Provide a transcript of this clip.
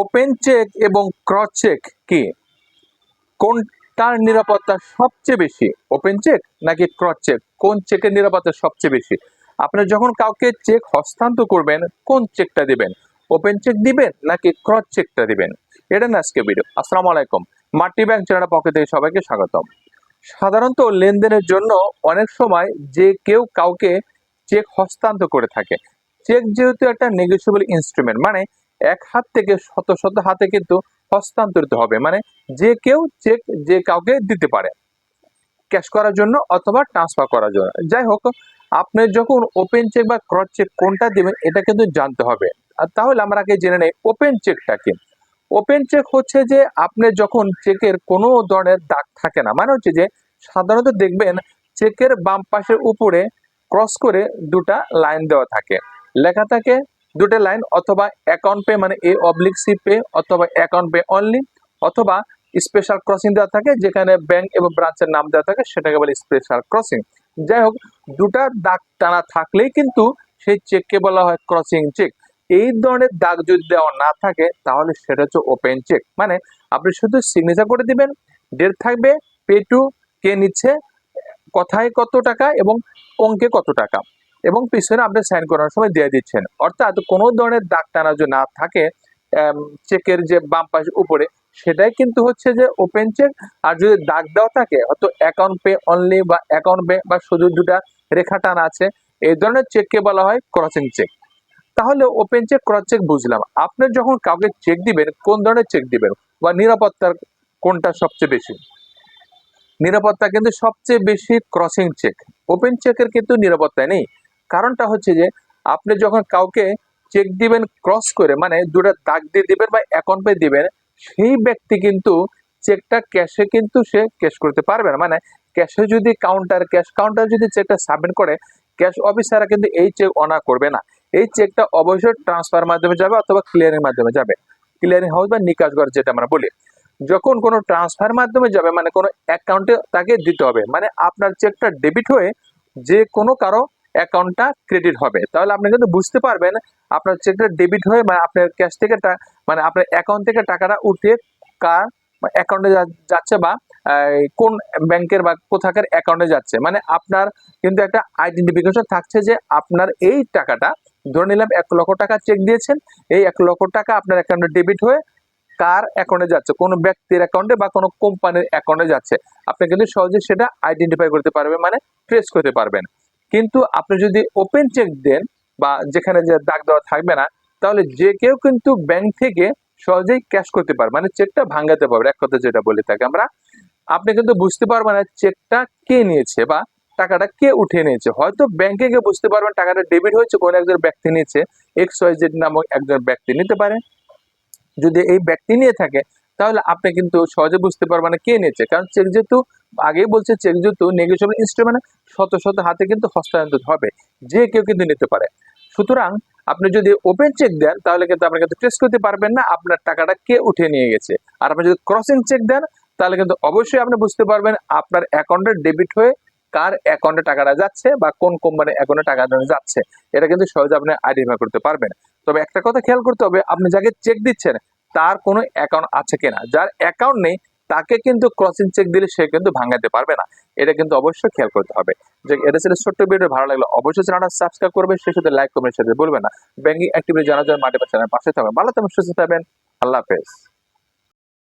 Open check এবং cross check কি? কোনটার নিরাপত্তা সবচেয়ে বেশি? ওপেন চেক নাকি ক্রস চেক? কোন চেকের নিরাপত্তা সবচেয়ে বেশি? আপনি যখন কাউকে চেক হস্তান্তর করবেন, কোন চেকটা দিবেন? ওপেন চেক দিবেন নাকি ক্রস চেকটা দিবেন? এটা না আজকে ভিডিও। আসসালামু আলাইকুম। মাটি ব্যাংক চ্যানেলের পক্ষ থেকে সবাইকে স্বাগতম। সাধারণত লেনদেনের জন্য অনেক সময় যে কেউ কাউকে চেক হস্তান্তর করে থাকে। চেক যেহেতু একটা নেগোসিয়েবল ইনস্ট্রুমেন্ট মানে এক হাত থেকে শত শত হাতে কিন্তু হস্তান্তরিত হবে। মানে যে কেউ চেক যে কাউকে দিতে পারে। ক্যাশ করার জন্য অথবা ট্রান্সফার করার জন্য। যাই হোক, আপনি যখন ওপেন চেক বা ক্রস চেক কোনটা দেবেন, এটা কিন্তু জানতে হবে। আর তাহলে আমরা আগে জেনে নেই, ওপেন চেকটা কি? ওপেন চেক হচ্ছে যে, আপনি যখন চেকের কোনো ধরনের দাগ থাকে না মানে হচ্ছে যে, সাধারণত দেখবেন চেকের বাম পাশের উপরে ক্রস করে দুটা লাইন দেওয়া থাকে। লেখা থাকে দুটো লাইন অথবা অ্যাকাউন্ট পে মানে এ অবলিক সি পে অথবা অ্যাকাউন্ট পে অনলি অথবা স্পেশাল ক্রসিং দেওয়া থাকে, যেখানে ব্যাংক এবং ব্রাঞ্চের নাম দেওয়া থাকে, সেটাকে বলে স্পেশাল ক্রসিং যাই হোক, দুটা দাগ টানা থাকলেই কিন্তু সেই চেককে বলা হয় ক্রসিং চেক এই ধরনের দাগ যদি দেওয়া না থাকে, তাহলে সেটা হচ্ছে ওপেন চেক মানে আপনি শুধু সিগনেচার করে দিবেন ডেট থাকবে পে টু কে নিচ্ছে, কথায় কত টাকা এবং অঙ্কে কত টাকা। এবং পিছনে আপনি সাইন করার সময় দিয়ে দিচ্ছেন। অর্থাৎ কোনো ধরনের দাগ টানা যদি না থাকে চেকের যে বাম পাশ উপরে, সেটাই কিন্তু হচ্ছে যে ওপেন চেক আর যদি দাগ দেওয়া থাকে, হয়তো অ্যাকাউন্ট পে অনলি বা অ্যাকাউন্ট পে বা শুধু দুটা রেখা টানা আছে, এই ধরনের চেককে বলা হয় ক্রসিং চেক তাহলে ওপেন চেক ক্রস চেক বুঝলাম। আপনি যখন কাউকে চেক দিবেন, কোন ধরনের চেক দিবেন? বা নিরাপত্তার কোনটা সবচেয়ে বেশি? নিরাপত্তা কিন্তু সবচেয়ে বেশি ক্রসিং চেক ওপেন চেকের কিন্তু নিরাপত্তা নেই। কারণটা হচ্ছে যে, আপনি যখন কাউকে চেক দিবেন ক্রস করে মানে দুটো দাগ দিয়ে দিবেন বা অ্যাকাউন্ট পে দিবেন, সেই ব্যক্তি কিন্তু চেকটা ক্যাশে কিন্তু সে ক্যাশ করতে পারবে না। মানে ক্যাশে যদি কাউন্টার ক্যাশ কাউন্টার যদি চেকটা সাবমিট করে ক্যাশ অফিসাররা কিন্তু এই চেক অনার করবে না। এই চেকটা অবশ্যই ট্রান্সফার মাধ্যমে যাবে অথবা ক্লিয়ারিং মাধ্যমে যাবে। ক্লিয়ারিং হাউস বা নিকাশ ঘর যেটা আমরা বলি। যখন কোনো ট্রান্সফার মাধ্যমে যাবে মানে কোনো অ্যাকাউন্টে তাকে দিতে হবে মানে আপনার চেকটা ডেবিট হয়ে যে কোনো কারও অ্যাকাউন্টটা ক্রেডিট হবে। তাহলে আপনি কিন্তু বুঝতে পারবেন আপনার চেকটা ডেবিট হয়ে মানে আপনার ক্যাশ থেকে মানে আপনার অ্যাকাউন্ট থেকে টাকাটা উঠিয়ে কার অ্যাকাউন্টে যাচ্ছে বা কোন ব্যাংকের বা কোথাকার অ্যাকাউন্টে যাচ্ছে। মানে আপনার কিন্তু একটা আইডেন্টিফিকেশন থাকছে যে আপনার এই টাকাটা ধরে নিলাম এক লক্ষ টাকা চেক দিয়েছেন, এই এক লক্ষ টাকা আপনার অ্যাকাউন্টে ডেবিট হয়ে কার অ্যাকাউন্টে যাচ্ছে, কোনো ব্যক্তির অ্যাকাউন্টে বা কোনো কোম্পানির অ্যাকাউন্টে যাচ্ছে। আপনি কিন্তু সহজে সেটা আইডেন্টিফাই করতে পারবেন মানে ট্রেস করতে পারবেন। কিন্তু আপনি যদি ওপেন চেক দেন বা যেখানে যে দাগ দেওয়া থাকবে না, তাহলে যে কেউ কিন্তু ব্যাংক থেকে সহজেই ক্যাশ করতে পারবে। মানে চেকটা ভাঙাতে পারবে, এক কথা যেটা বলে থাকি আমরা। আপনি কিন্তু বুঝতে পারবেন না চেকটা কে নিয়েছে বা টাকাটা কে উঠে নিয়েছে। হয়তো ব্যাংকে গিয়ে বুঝতে পারবেন টাকাটা ডেবিট হয়েছে, কোনো একজন ব্যক্তি নিয়েছে এক্স ওয়াই জেড নামক একজন ব্যক্তি নিতে পারে। যদি এই ব্যক্তি নিয়ে থাকে তাহলে আপনি কিন্তু সহজে বুঝতে পারবেন না কে নিয়েছে। কারণ চেক যেহেতু, আগেই বলছে চেক যেহেতু নেগোসিয়েবল ইনস্ট্রুমেন্ট শত শত হাতে কিন্তু হস্তান্তর হবে। যে কেউ কিন্তু নিতে পারে। সুতরাং আপনি যদি ওপেন চেক দেন, তাহলে কিন্তু আপনি কিন্তু ট্রেস করতে পারবেন না আপনার টাকাটা কে উঠে নিয়ে গেছে। আর আপনি যদি ক্রসিং চেক দেন, তাহলে কিন্তু অবশ্যই আপনি বুঝতে পারবেন আপনার অ্যাকাউন্টে ডেবিট হয়ে কার অ্যাকাউন্টে টাকাটা যাচ্ছে বা কোন কোম্পানির অ্যাকাউন্টে টাকাটা যাচ্ছে। এটা কিন্তু সহজে আপনি আইডেন্টিফাই করতে পারবেন। তবে একটা কথা খেয়াল করতে হবে, আপনি যাকে চেক দিচ্ছেন তার কোনো অ্যাকাউন্ট আছে কিনা। যার অ্যাকাউন্ট নেই, তাকে কিন্তু ক্রসিং চেক দিলে সে কিন্তু ভাঙাতে পারবে না। এটা কিন্তু অবশ্যই খেয়াল করতে হবে। যে এটা ছিল ছোট্ট ভিডিও ভালো লাগল অবশ্যই চ্যানেলটা সাবস্ক্রাইব করবে সে সাথে লাইক কমেন্ট সাথে বলবে না। ব্যাঙ্কিং অ্যাক্টিভিটি জানার জন্য মাঠে পাশে থাকবে ভালো থাকবেন, সুস্থ থাকবেন। আল্লাহ হাফেজ।